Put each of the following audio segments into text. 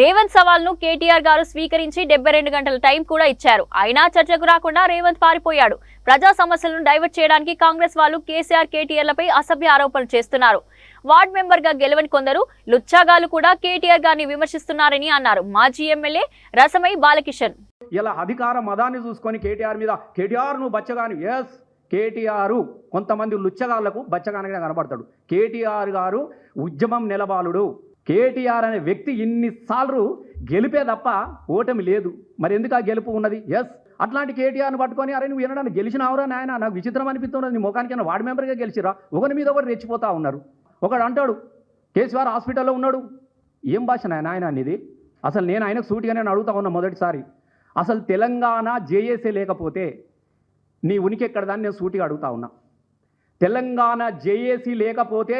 రేవంత్ సవాల్ను కేటీఆర్ గారు స్వీకరించి డెబ్బై రెండు గంటల టైం కూడా ఇచ్చారు. అయినా చర్చకు రాకుండా రేవంత్ పారిపోయాడు. ప్రజా సమస్యలను డైవర్ట్ చేయడానికి కాంగ్రెస్ వాళ్ళు కేసీఆర్ కేటీఆర్లపై అసభ్య ఆరోపణలు చేస్తున్నారు. వార్డ్ మెంబర్గా గెలవని కొందరు లుచ్చాగాలు కూడా కేటీఆర్ గారిని విమర్శిస్తున్నారని అన్నారు. మాజీ ఎమ్మెల్యే రసమై బాలకిషన్. ఇలా అధికార మదాన్ని చూసుకొని కేటీఆర్ మీద కేటీఆర్ నువ్వు బచ్చగాని ఎస్ కేటీఆర్ కొంతమంది లుచ్చగాళ్ళకు బచ్చగానగా కనబడతాడు. కేటీఆర్ గారు ఉద్యమం నిలబాలుడు. కేటీఆర్ అనే వ్యక్తి ఇన్నిసార్లు గెలిపే తప్ప ఓటమి లేదు. మరి ఎందుకు ఆ గెలుపు ఉన్నది? ఎస్ అట్లాంటి కేటీఆర్ని పట్టుకొని అరే నువ్వు వినడానికి గెలిచినావురా నాయన? నాకు విచిత్రం అనిపిస్తున్నది నీ ముఖానికైనా వార్డు మెంబర్గా గెలిచిరా? ఒకరి మీద ఒకటి రెచ్చిపోతా ఉన్నారు. ఒకడు అంటాడు కేసీఆర్ హాస్పిటల్లో ఉన్నాడు. ఏం భాష నాయన ఆయన అనేది అసలు నేను ఆయనకు సూటిగా నేను అడుగుతా ఉన్నా మొదటిసారి. అసలు తెలంగాణ జేఏసీ లేకపోతే నీ ఉనికి ఎక్కడ దాన్ని నేను సూటిగా అడుగుతా ఉన్నా. తెలంగాణ జేఏసీ లేకపోతే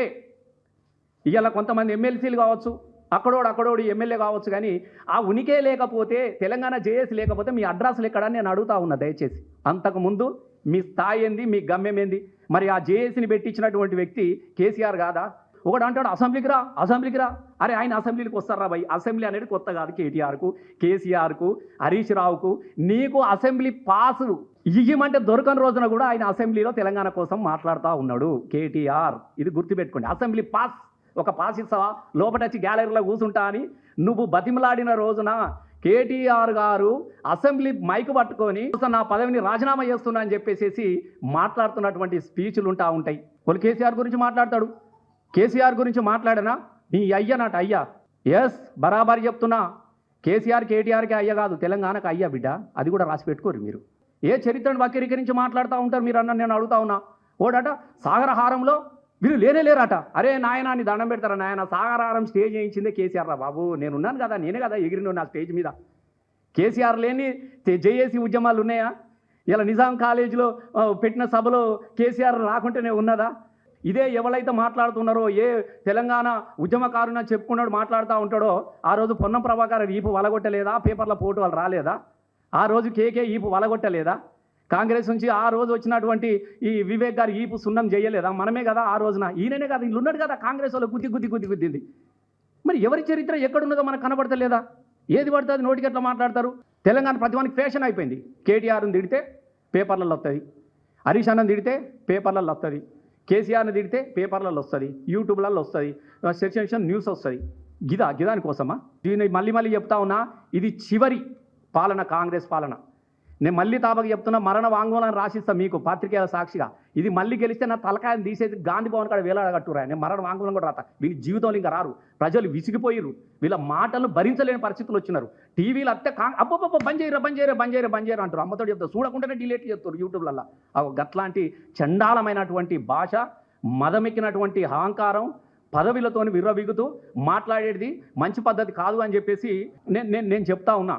ఇవాళ కొంతమంది ఎమ్మెల్సీలు కావచ్చు అక్కడోడు అక్కడోడు ఎమ్మెల్యే కావచ్చు కానీ ఆ ఉనికే లేకపోతే తెలంగాణ జేఏసీ లేకపోతే మీ అడ్రస్లు ఎక్కడని నేను అడుగుతా ఉన్నా దయచేసి. అంతకుముందు మీ స్థాయి ఏంది మీ గమ్యం ఏంది? మరి ఆ జేఏసీని పెట్టించినటువంటి వ్యక్తి కేసీఆర్ కాదా? ఒకడు అంటాడు అసెంబ్లీకి రా అసెంబ్లీకి రా. అరే ఆయన అసెంబ్లీకి వస్తారా భయ్? అసెంబ్లీ అనేది కొత్త కాదు కేటీఆర్కు కేసీఆర్కు హరీష్ రావుకు. నీకు అసెంబ్లీ పాస్ ఇయ్యమంటే దొరకని రోజున కూడా ఆయన అసెంబ్లీలో తెలంగాణ కోసం మాట్లాడుతూ ఉన్నాడు కేటీఆర్. ఇది గుర్తుపెట్టుకోండి అసెంబ్లీ పాస్. ఒక పాస్ లోపటచ్చి వచ్చి గ్యాలరీలో కూర్చుంటా అని నువ్వు బతిమలాడిన రోజున కేటీఆర్ గారు అసెంబ్లీ మైకు పట్టుకొని నా పదవిని రాజీనామా చేస్తున్నా అని చెప్పేసి మాట్లాడుతున్నటువంటి స్పీచ్లు ఉంటా ఉంటాయి. వాళ్ళు కేసీఆర్ గురించి మాట్లాడతాడు. కేసీఆర్ గురించి మాట్లాడనా? నీ అయ్య నాట అయ్యా. ఎస్ బరాబర్ చెప్తున్నా. కేసీఆర్ కేటీఆర్కి అయ్య కాదు తెలంగాణకి అయ్యా బిడ్డ. అది కూడా రాసి పెట్టుకోరు మీరు. ఏ చరిత్రను వక్రీకరించి మాట్లాడుతూ ఉంటారు మీరు అన్న నేను అడుగుతా ఉన్నా. ఓడట సాగరహారంలో వీళ్ళు లేనే లేరట. అరే నాయన నీ దండం పెడతారా నాయన? సాగరారం స్టేజ్ చేయించిందే కేసీఆర్ రా బాబు. నేను ఉన్నాను కదా నేనే కదా ఎగిరిన నా స్టేజ్ మీద. కేసీఆర్ లేని జేఏసీ ఉద్యమాలు ఉన్నాయా? ఇలా నిజాం కాలేజీలో పెట్టిన సభలో కేసీఆర్ రాకుంటేనే ఉన్నదా? ఇదే ఎవరైతే మాట్లాడుతున్నారో ఏ తెలంగాణ ఉద్యమకారున చెప్పుకున్నాడు మాట్లాడుతూ ఉంటాడో ఆ రోజు పొన్నం ప్రభాకర్ ఈపు వలగొట్టలేదా? పేపర్ల పోటు వాళ్ళు రాలేదా? ఆ రోజు కేకే ఈపు వలగొట్టలేదా? కాంగ్రెస్ నుంచి ఆ రోజు వచ్చినటువంటి ఈ వివేక్ గారు ఈపు సున్నం చేయలేదా? మనమే కదా ఆ రోజున. ఈయననే కదా వీళ్ళు ఉన్నాడు కదా కాంగ్రెస్ వాళ్ళు గుద్ది గుద్ది గుద్ది గుద్దింది. మరి ఎవరి చరిత్ర ఎక్కడున్నదో మనకు కనబడతలేదా? ఏది పడుతుంది నోటికి ఎట్లా మాట్లాడతారు? తెలంగాణ ప్రతివానికి ఫ్యాషన్ అయిపోయింది. కేటీఆర్ని తిడితే పేపర్లలో వస్తుంది హరీష్ అన్నని తిడితే పేపర్లలో వస్తుంది కేసీఆర్ని తిడితే పేపర్లలో వస్తుంది. యూట్యూబ్లలో వస్తుంది. సెన్సేషన్ న్యూస్ వస్తుంది. గిదా గిదాని కోసమా? దీన్ని మళ్ళీ మళ్ళీ చెప్తా ఉన్నా ఇది చివరి పాలన కాంగ్రెస్ పాలన. నేను మళ్ళీ తాపకి చెప్తున్నా మరణ వాంగ్మూలాన్ని రాసిస్తాను మీకు పాత్రికేయుల సాక్షిగా. ఇది మళ్ళీ గెలిస్తే నా తలకాయని తీసేసి గాంధీ భవన్ కాడ వేలాడగట్టురా. నేను మరణ వాంగ్మూలం కూడా రాత. వీళ్ళ జీవితంలో ఇంకా రారు. ప్రజలు విసిగిపోయిర్రు. వీళ్ళ మాటలు భరించలేని పరిస్థితులు వచ్చినారు. టీవీలు అత్తే కా అబ్బబ్బబ్బ బంద్ చేయరా బంద్ చేయరా బంద్ చేయరా బంద్ చేయరా అంటారు. అమ్మతో చెప్తారు. చూడకుండానే డిలేట్ చేస్తారు యూట్యూబ్లలో గట్లాంటి చండాలమైనటువంటి భాష మదమెక్కినటువంటి అహంకారం పదవిలతోని విర్రబిగుతూ మాట్లాడేది మంచి పద్ధతి కాదు అని చెప్పేసి నేను నేను నేను చెప్తా ఉన్నా.